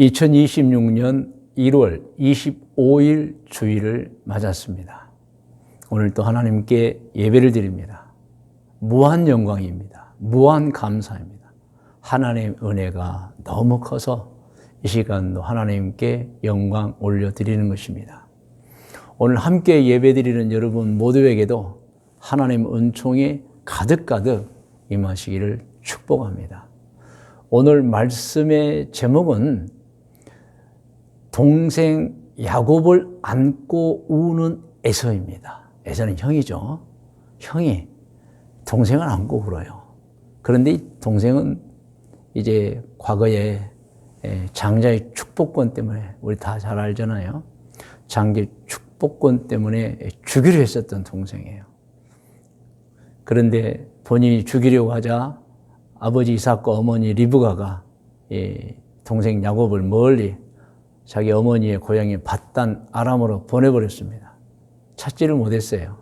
2026년 1월 25일 주일을 맞았습니다. 오늘 또 하나님께 예배를 드립니다. 무한 영광입니다. 무한 감사입니다. 하나님 은혜가 너무 커서 이 시간도 하나님께 영광 올려드리는 것입니다. 오늘 함께 예배 드리는 여러분 모두에게도 하나님 은총이 가득가득 임하시기를 축복합니다. 오늘 말씀의 제목은 동생 야곱을 안고 우는 에서입니다. 에서는 형이죠. 형이 동생을 안고 울어요. 그런데 이 동생은 이제 과거에 장자의 축복권 때문에 우리 다 잘 알잖아요. 장자의 축복권 때문에 죽이려 했었던 동생이에요. 그런데 본인이 죽이려고 하자 아버지 이삭과 어머니 리브가가 동생 야곱을 멀리 자기 어머니의 고향인 밧단 아람으로 보내버렸습니다. 찾지를 못했어요.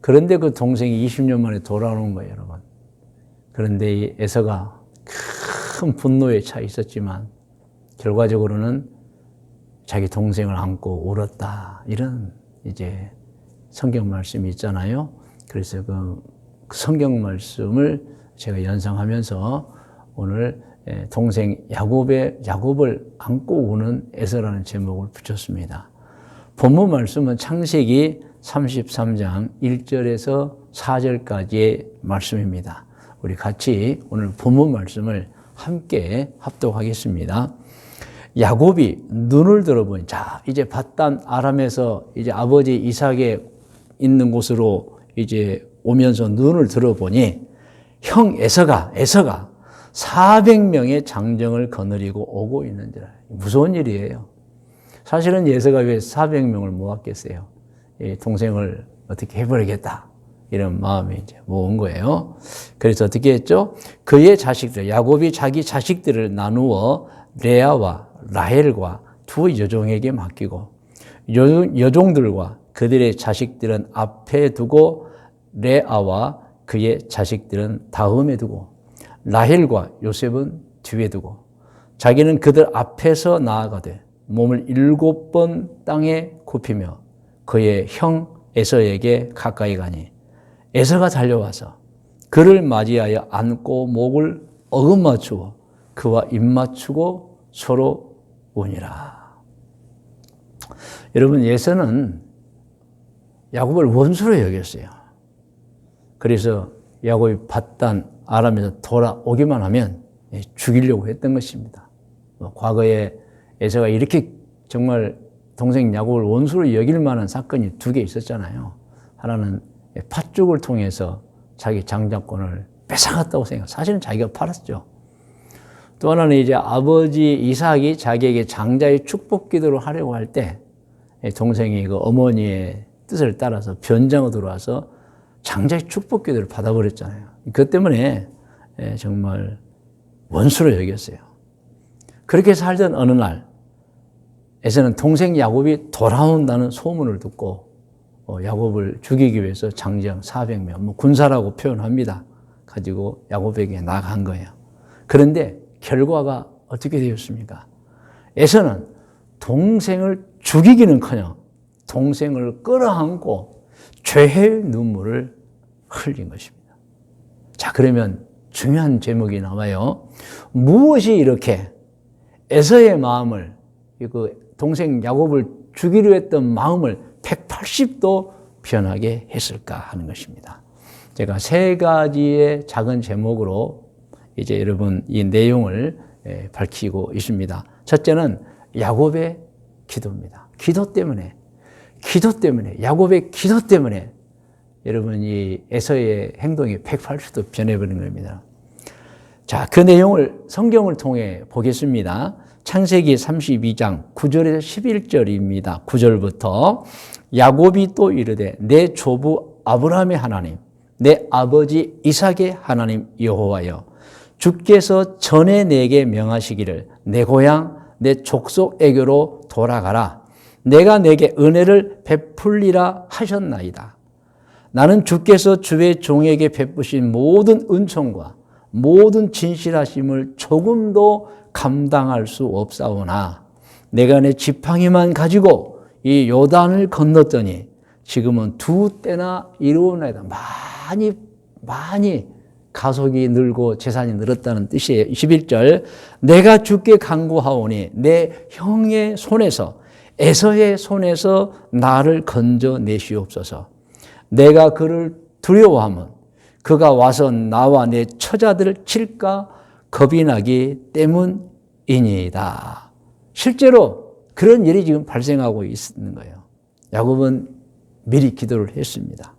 그런데 그 동생이 20년 만에 돌아오는 거예요, 여러분. 그런데 이 에서가 큰 분노에 차 있었지만 결과적으로는 자기 동생을 안고 울었다. 이런 이제 성경 말씀이 있잖아요. 그래서 그 성경 말씀을 제가 연상하면서 오늘 예, 동생 야곱의 야곱을 안고 우는 에서라는 제목을 붙였습니다. 본문 말씀은 창세기 33장 1절에서 4절까지의 말씀입니다. 우리 같이 오늘 본문 말씀을 함께 합독하겠습니다. 야곱이 눈을 들어보니 자 이제 바단 아람에서 이제 아버지 이삭의 있는 곳으로 이제 오면서 눈을 들어보니 형 에서가 에서가 400명의 장정을 거느리고 오고 있는지라. 무서운 일이에요. 사실은 예서가 왜 400명을 모았겠어요? 동생을 어떻게 해버리겠다. 이런 마음이 이제 모은 거예요. 그래서 어떻게 했죠? 그의 자식들, 야곱이 자기 자식들을 나누어 레아와 라헬과 두 여종에게 맡기고 여 종들과 그들의 자식들은 앞에 두고 레아와 그의 자식들은 다음에 두고 라헬과 요셉은 뒤에 두고 자기는 그들 앞에서 나아가되 몸을 일곱 번 땅에 굽히며 그의 형 에서에게 가까이 가니 에서가 달려와서 그를 맞이하여 안고 목을 어긋맞추고 그와 입맞추고 서로 우니라. 여러분 예서는 야곱을 원수로 여겼어요. 그래서 야곱이 받단 아람에서 돌아오기만 하면 예, 죽이려고 했던 것입니다. 뭐 과거에 에서가 이렇게 정말 동생 야곱을 원수로 여길 만한 사건이 두 개 있었잖아요. 하나는 팥죽을 통해서 자기 장자권을 뺏어갔다고 생각. 사실은 자기가 팔았죠. 또 하나는 이제 아버지 이삭이 자기에게 장자의 축복 기도를 하려고 할 때 동생이 그 어머니의 뜻을 따라서 변장으로 들어와서 장자의 축복 기도를 받아버렸잖아요. 그 때문에 예, 정말 원수로 여겼어요. 그렇게 살던 어느 날, 에서는 동생 야곱이 돌아온다는 소문을 듣고 어, 야곱을 죽이기 위해서 장정 400명, 뭐 군사라고 표현합니다. 가지고 야곱에게 나간 거예요. 그런데 결과가 어떻게 되었습니까? 에서는 동생을 죽이기는커녕 동생을 끌어안고 죄의 눈물을 흘린 것입니다. 자, 그러면 중요한 제목이 나와요. 무엇이 이렇게 에서의 마음을, 그 동생 야곱을 죽이려 했던 마음을 180도 변하게 했을까 하는 것입니다. 제가 세 가지의 작은 제목으로 이제 여러분 이 내용을 예, 밝히고 있습니다. 첫째는 야곱의 기도입니다. 기도 때문에, 기도 때문에, 야곱의 기도 때문에 여러분 이 에서의 행동이 180도 변해버린 겁니다. 자, 그 내용을 성경을 통해 보겠습니다. 창세기 32장 9절에서 11절입니다. 9절부터 야곱이 또 이르되 내 조부 아브라함의 하나님 내 아버지 이삭의 하나님 여호와여 주께서 전에 내게 명하시기를 내 고향 내 족속에게로 돌아가라 내가 내게 은혜를 베풀리라 하셨나이다. 나는 주께서 주의 종에게 베푸신 모든 은총과 모든 진실하심을 조금도 감당할 수 없사오나 내가 내 지팡이만 가지고 이 요단을 건넜더니 지금은 두 때나 이루어나이다. 많이 많이 가속이 늘고 재산이 늘었다는 뜻이에요. 21절 내가 주께 간구하오니 내 형의 손에서 에서의 손에서 나를 건져 내시옵소서. 내가 그를 두려워하면 그가 와서 나와 내 처자들을 칠까 겁이 나기 때문이니이다. 실제로 그런 일이 지금 발생하고 있는 거예요. 야곱은 미리 기도를 했습니다.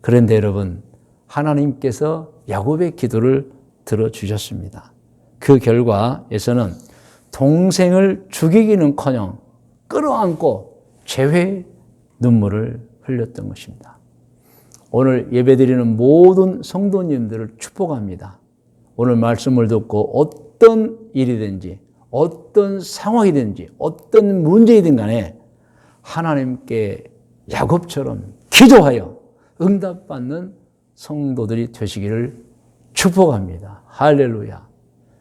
그런데 여러분 하나님께서 야곱의 기도를 들어주셨습니다. 그 결과 에서는 동생을 죽이기는 커녕 끌어안고 재회 눈물을 흘렸던 것입니다. 오늘 예배드리는 모든 성도님들을 축복합니다. 오늘 말씀을 듣고 어떤 일이든지 어떤 상황이든지 어떤 문제이든 간에 하나님께 야곱처럼 기도하여 응답받는 성도들이 되시기를 축복합니다. 할렐루야.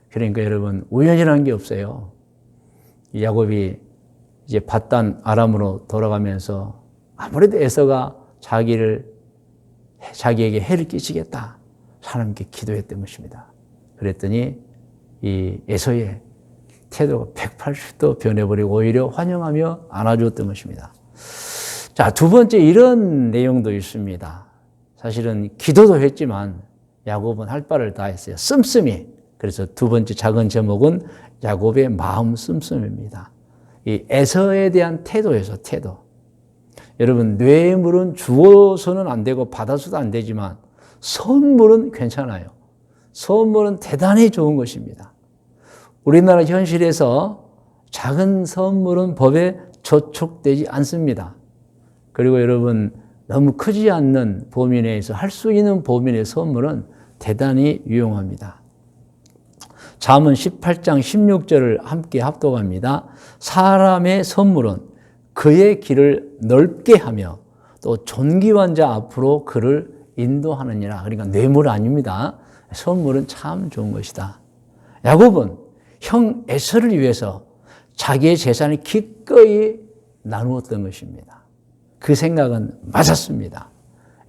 그러니까 여러분 우연이라는 게 없어요. 야곱이 이제 바단 아람으로 돌아가면서 아무래도 에서가 자기를 자기에게 해를 끼치겠다. 하나님께 기도했던 것입니다. 그랬더니 이 에서의 태도가 180도 변해버리고 오히려 환영하며 안아주었던 것입니다. 자, 두 번째 이런 내용도 있습니다. 사실은 기도도 했지만 야곱은 할 바를 다 했어요. 씀씀이. 그래서 두 번째 작은 제목은 야곱의 마음 씀씀입니다. 이 에서에 대한 태도에서 태도. 여러분 뇌물은 주어서는 안 되고 받아서도 안 되지만 선물은 괜찮아요. 선물은 대단히 좋은 것입니다. 우리나라 현실에서 작은 선물은 법에 저촉되지 않습니다. 그리고 여러분 너무 크지 않는 범위 내에서 할 수 있는 범위 내 선물은 대단히 유용합니다. 잠언 18장 16절을 함께 합독합니다. 사람의 선물은 그의 길을 넓게 하며 또 존귀한 자 앞으로 그를 인도하느니라. 그러니까 뇌물 아닙니다. 선물은 참 좋은 것이다. 야곱은 형 에서를 위해서 자기의 재산을 기꺼이 나누었던 것입니다. 그 생각은 맞았습니다.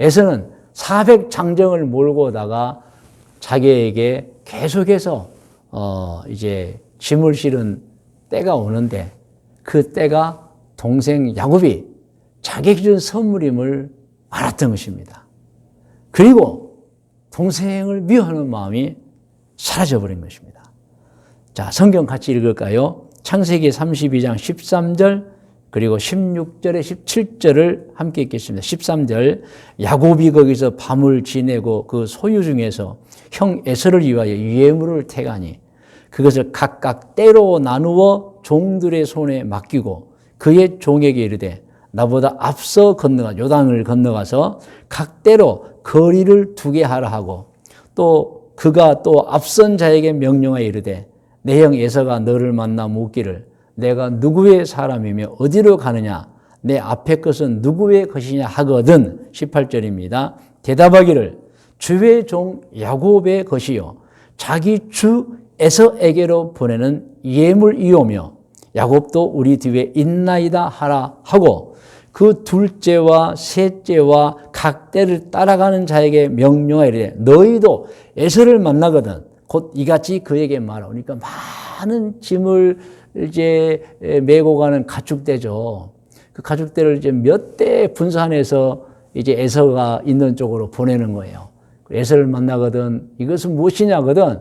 에서는 400장정을 몰고 오다가 자기에게 계속해서 어 이제 짐을 실은 때가 오는데 그 때가 동생 야곱이 자기에게 준 선물임을 알았던 것입니다. 그리고 동생을 미워하는 마음이 사라져버린 것입니다. 자, 성경 같이 읽을까요? 창세기 32장 13절 그리고 16절에 17절을 함께 읽겠습니다. 13절 야곱이 거기서 밤을 지내고 그 소유 중에서 형 에서를 위하여 예물을 태가니 그것을 각각 때로 나누어 종들의 손에 맡기고 그의 종에게 이르되 나보다 앞서 건너가 요단을 건너가서 각대로 거리를 두게 하라 하고 또 그가 또 앞선 자에게 명령하여 이르되 내형 예서가 너를 만나 묻기를 내가 누구의 사람이며 어디로 가느냐? 내 앞에 것은 누구의 것이냐? 하거든. 18절입니다. 대답하기를 주의 종 야곱의 것이요. 자기 주 에서에게로 보내는 예물이오며 야곱도 우리 뒤에 있나이다 하라 하고 그 둘째와 셋째와 각 때를 따라가는 자에게 명령하이래 너희도 에서를 만나거든. 곧 이같이 그에게 말하오니까 많은 짐을 이제 메고 가는 가축대죠. 그 가축대를 이제 몇 대 분산해서 이제 에서가 있는 쪽으로 보내는 거예요. 에서를 만나거든 이것은 무엇이냐거든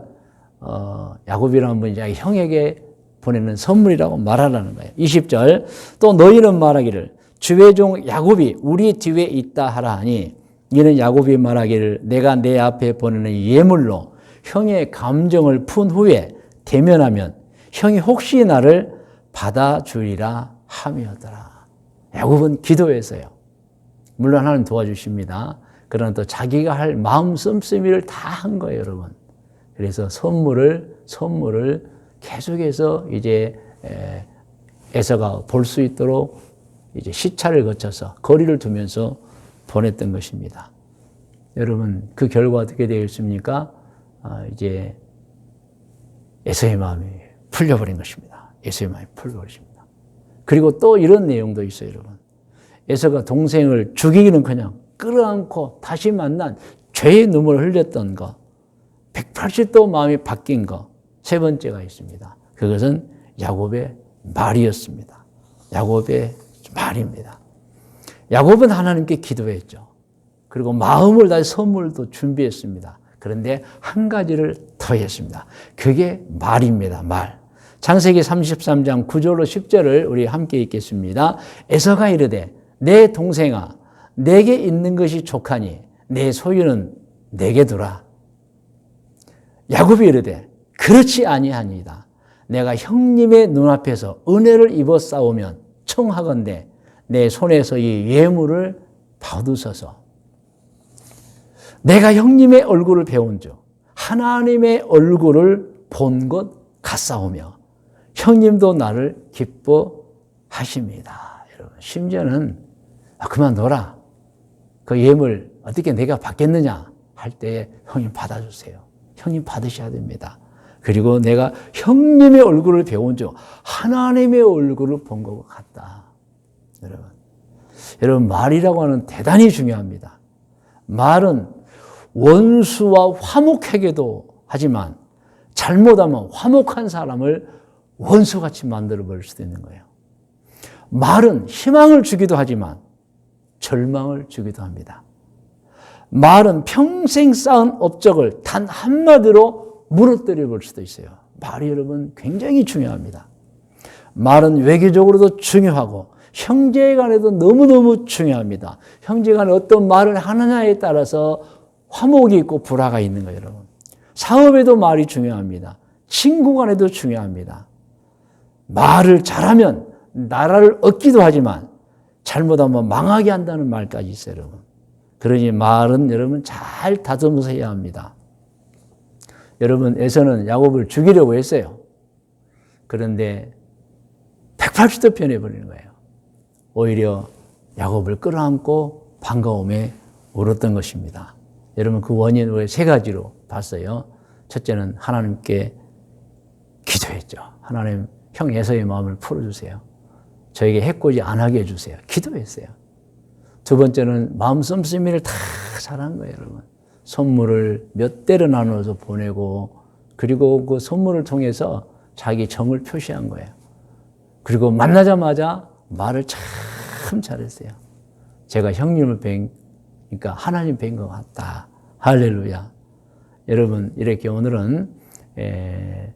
어, 야곱이라는 분이 형에게 보내는 선물이라고 말하라는 거예요. 20절 또 너희는 말하기를 주의 종 야곱이 우리 뒤에 있다 하라 하니 이는 야곱이 말하기를 내가 내 앞에 보내는 예물로 형의 감정을 푼 후에 대면하면 형이 혹시 나를 받아주리라 함이었더라. 야곱은 기도했어요. 물론 하나님 도와주십니다. 그러나 또 자기가 할 마음 씀씀이를 다 한 거예요, 여러분. 그래서 선물을 선물을 계속해서 이제 에서가 볼 수 있도록 이제 시차를 거쳐서 거리를 두면서 보냈던 것입니다. 여러분 그 결과 어떻게 되었습니까? 아, 이제 에서의 마음이 풀려버린 것입니다. 에서의 풀려버리십니다. 그리고 또 이런 내용도 있어요, 여러분. 에서가 동생을 죽이기는 그냥 끌어안고 다시 만난 죄의 눈물을 흘렸던 거, 180도 마음이 바뀐 거, 세 번째가 있습니다. 그것은 야곱의 말이었습니다. 야곱의 말입니다. 야곱은 하나님께 기도했죠. 그리고 마음을 다해 선물도 준비했습니다. 그런데 한 가지를 더했습니다. 그게 말입니다. 말. 창세기 33장 9절로 10절을 우리 함께 읽겠습니다. 에서가 이르되 내 동생아 내게 있는 것이 족하니 내 소유는 내게 두라. 야곱이 이르되 그렇지 아니하니이다. 내가 형님의 눈앞에서 은혜를 입어 싸우면 청하건대 내 손에서 이 예물을 받으소서. 내가 형님의 얼굴을 배운 즉 하나님의 얼굴을 본 것 같사오며 형님도 나를 기뻐하십니다. 여러분 심지어는 아, 그만둬라. 그 예물 어떻게 내가 받겠느냐 할 때에 형님 받아주세요. 형님 받으셔야 됩니다. 그리고 내가 형님의 얼굴을 배운 즉 하나님의 얼굴을 본 것 같다. 여러분, 여러분 말이라고 하는 대단히 중요합니다. 말은 원수와 화목하게도 하지만 잘못하면 화목한 사람을 원수같이 만들어 버릴 수도 있는 거예요. 말은 희망을 주기도 하지만 절망을 주기도 합니다. 말은 평생 쌓은 업적을 단 한마디로 무너뜨려 볼 수도 있어요. 말이 여러분 굉장히 중요합니다. 말은 외교적으로도 중요하고 형제 간에도 너무너무 중요합니다. 형제 간에 어떤 말을 하느냐에 따라서 화목이 있고 불화가 있는 거예요, 여러분. 사업에도 말이 중요합니다. 친구 간에도 중요합니다. 말을 잘하면 나라를 얻기도 하지만 잘못하면 망하게 한다는 말까지 있어요, 여러분. 그러니 말은 여러분 잘 다듬어서 해야 합니다. 여러분, 에서는 야곱을 죽이려고 했어요. 그런데 180도 변해버리는 거예요. 오히려 야곱을 끌어안고 반가움에 울었던 것입니다. 여러분, 그 원인을 세 가지로 봤어요. 첫째는 하나님께 기도했죠. 하나님, 형 에서의 마음을 풀어주세요. 저에게 해코지 안 하게 해주세요. 기도했어요. 두 번째는 마음 씀씀이를 다 잘한 거예요, 여러분. 선물을 몇 대를 나눠서 보내고, 그리고 그 선물을 통해서 자기 정을 표시한 거예요. 그리고 만나자마자 말을 참 잘했어요. 제가 형님을 뵌, 그러니까 하나님 뵌 것 같다. 할렐루야. 여러분, 이렇게 오늘은 에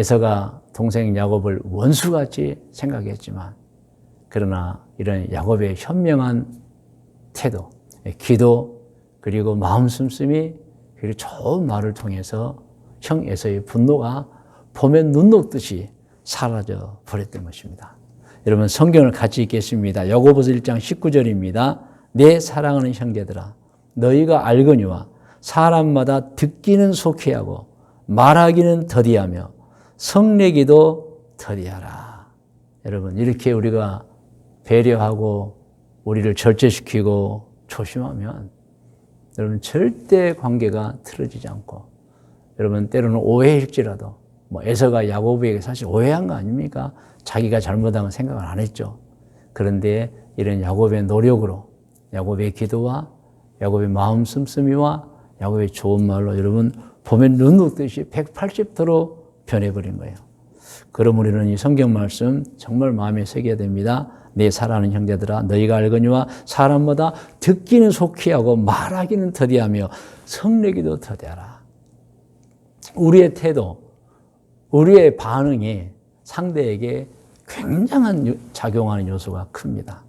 서가 동생 야곱을 원수같이 생각했지만, 그러나 이런 야곱의 현명한 태도, 기도, 그리고 마음 씀씀이 그리고 좋은 말을 통해서 형 에서의 분노가 봄에 눈 녹듯이 사라져 버렸던 것입니다. 여러분 성경을 같이 읽겠습니다. 야고보서 1장 19절입니다. 내 사랑하는 형제들아 너희가 알거니와 사람마다 듣기는 속히 하고 말하기는 더디하며 성내기도 더디하라. 여러분 이렇게 우리가 배려하고 우리를 절제시키고 조심하면 여러분 절대 관계가 틀어지지 않고 여러분 때로는 오해일지라도 뭐 에서가 야고보에게 사실 오해한 거 아닙니까? 자기가 잘못한 건 생각을 안 했죠. 그런데 이런 야곱의 노력으로 야곱의 기도와 야곱의 마음 씀씀이와 야곱의 좋은 말로 여러분 보면 눈 녹듯이 180도로 변해버린 거예요. 그럼 우리는 이 성경 말씀 정말 마음에 새겨야 됩니다. 내 사랑하는 형제들아 너희가 알거니와 사람마다 듣기는 속히 하고 말하기는 더디하며 성내기도 더디하라. 우리의 태도, 우리의 반응이 상대에게 굉장한 작용하는 요소가 큽니다.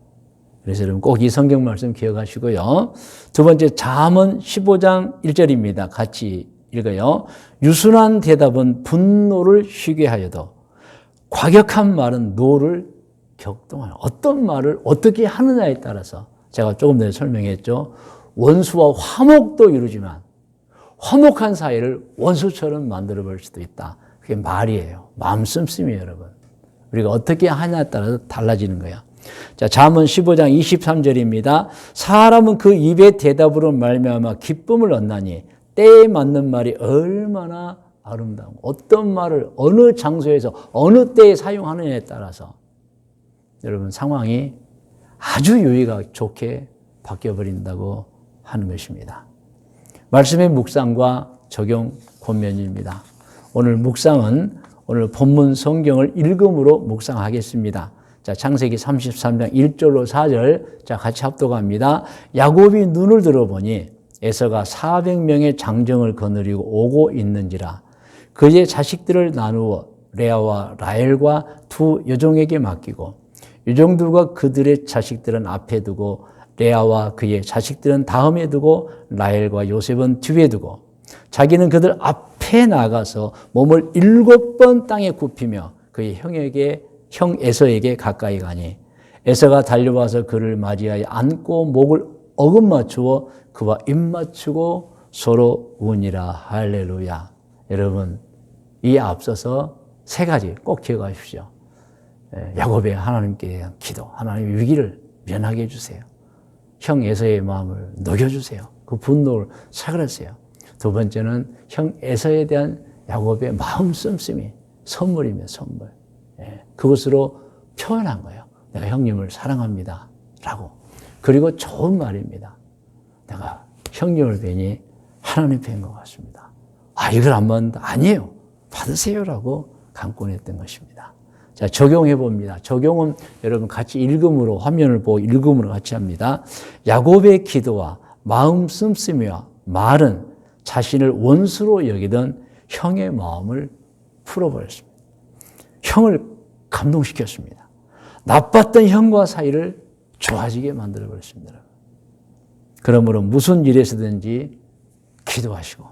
그래서 여러분 꼭 이 성경 말씀 기억하시고요. 두 번째 잠언 15장 1절입니다. 같이 읽어요. 유순한 대답은 분노를 쉬게 하여도 과격한 말은 노를 격동하는 어떤 말을 어떻게 하느냐에 따라서 제가 조금 전에 설명했죠. 원수와 화목도 이루지만 화목한 사이를 원수처럼 만들어 볼 수도 있다. 그게 말이에요. 마음 씀씀이에요, 여러분. 우리가 어떻게 하냐에 따라서 달라지는 거야. 자, 잠언 15장 23절입니다. 사람은 그 입의 대답으로 말미암아 기쁨을 얻나니 때에 맞는 말이 얼마나 아름다운 어떤 말을 어느 장소에서 어느 때에 사용하느냐에 따라서 여러분 상황이 아주 유의가 좋게 바뀌어 버린다고 하는 것입니다. 말씀의 묵상과 적용 권면입니다. 오늘 묵상은 오늘 본문 성경을 읽음으로 묵상하겠습니다. 자, 창세기 33장 1절로 4절. 자, 같이 합독합니다. 야곱이 눈을 들어보니 에서가 400명의 장정을 거느리고 오고 있는지라 그의 자식들을 나누어 레아와 라헬과 두 여종에게 맡기고 여종들과 그들의 자식들은 앞에 두고 레아와 그의 자식들은 다음에 두고 라헬과 요셉은 뒤에 두고 자기는 그들 앞에 나가서 몸을 일곱 번 땅에 굽히며 그의 형에게 형 에서에게 가까이 가니 에서가 달려와서 그를 맞이하여 안고 목을 어금 맞추어 그와 입 맞추고 서로 우니라 할렐루야. 여러분 이 앞서서 세 가지 꼭 기억하십시오. 예, 야곱의 하나님께 기도, 하나님의 위기를 면하게 해주세요. 형 에서의 마음을 녹여주세요. 그 분노를 사그라세요. 두 번째는 형 에서에 대한 야곱의 마음 씀씀이 선물이며 선물. 예, 그것으로 표현한 거예요. 내가 형님을 사랑합니다. 라고. 그리고 좋은 말입니다. 내가 형님을 뵈니 하나님 뵌것 같습니다. 아, 이걸 안 받는다. 아니에요. 받으세요라고 강권했던 것입니다. 자, 적용해 봅니다. 적용은 여러분 같이 읽음으로, 화면을 보고 읽음으로 같이 합니다. 야곱의 기도와 마음 씀씀이와 말은 자신을 원수로 여기던 형의 마음을 풀어버렸습니다. 형을 감동시켰습니다. 나빴던 형과 사이를 좋아지게 만들어 버렸습니다. 그러므로 무슨 일에서든지 기도하시고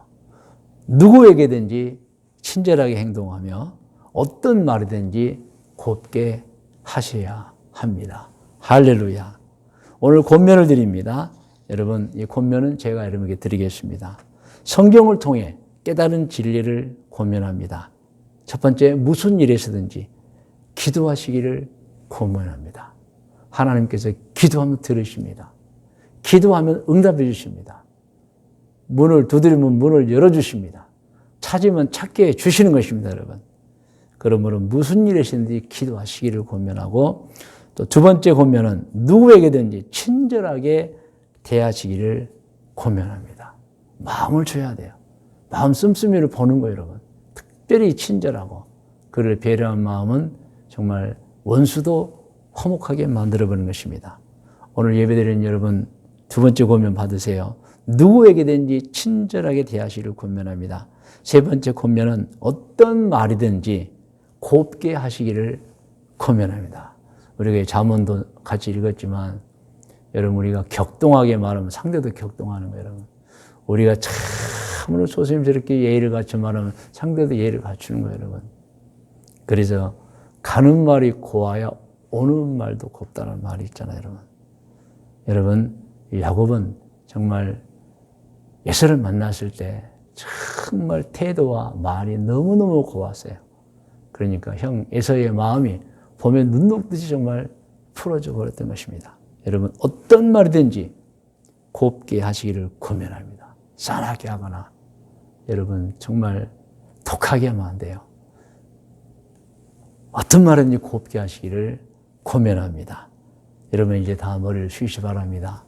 누구에게든지 친절하게 행동하며 어떤 말이든지 곱게 하셔야 합니다. 할렐루야. 오늘 권면을 드립니다. 여러분, 이 권면은 제가 여러분에게 드리겠습니다. 성경을 통해 깨달은 진리를 권면합니다. 첫 번째, 무슨 일에서든지 기도하시기를 권면합니다. 하나님께서 기도하면 들으십니다. 기도하면 응답해 주십니다. 문을 두드리면 문을 열어주십니다. 찾으면 찾게 해 주시는 것입니다, 여러분. 그러므로 무슨 일이신지 기도하시기를 권면하고 또 두 번째 권면은 누구에게든지 친절하게 대하시기를 권면합니다. 마음을 줘야 돼요. 마음 씀씀이를 보는 거예요, 여러분. 특별히 친절하고 그를 배려한 마음은 정말 원수도 화목하게 만들어버리는 것입니다. 오늘 예배드리는 여러분 두 번째 권면 받으세요. 누구에게든지 친절하게 대하시기를 권면합니다. 세 번째 권면은 어떤 말이든지 곱게 하시기를 권면합니다. 우리가 잠언도 같이 읽었지만 여러분 우리가 격동하게 말하면 상대도 격동하는 거예요, 여러분. 우리가 참으로 조심스럽게 예의를 갖춰 말하면 상대도 예의를 갖추는 거예요, 여러분. 그래서 가는 말이 고와야 오는 말도 곱다는 말이 있잖아요, 여러분. 여러분, 야곱은 정말 예수를 만났을 때 정말 태도와 말이 너무너무 고왔어요. 그러니까 형 에서의 마음이 보면 눈 녹듯이 정말 풀어져 버렸던 것입니다. 여러분 어떤 말이든지 곱게 하시기를 권면합니다. 싸나게 하거나 여러분 정말 독하게 하면 안 돼요. 어떤 말이든지 곱게 하시기를 권면합니다. 여러분 이제 다 머리를 쉬시 바랍니다.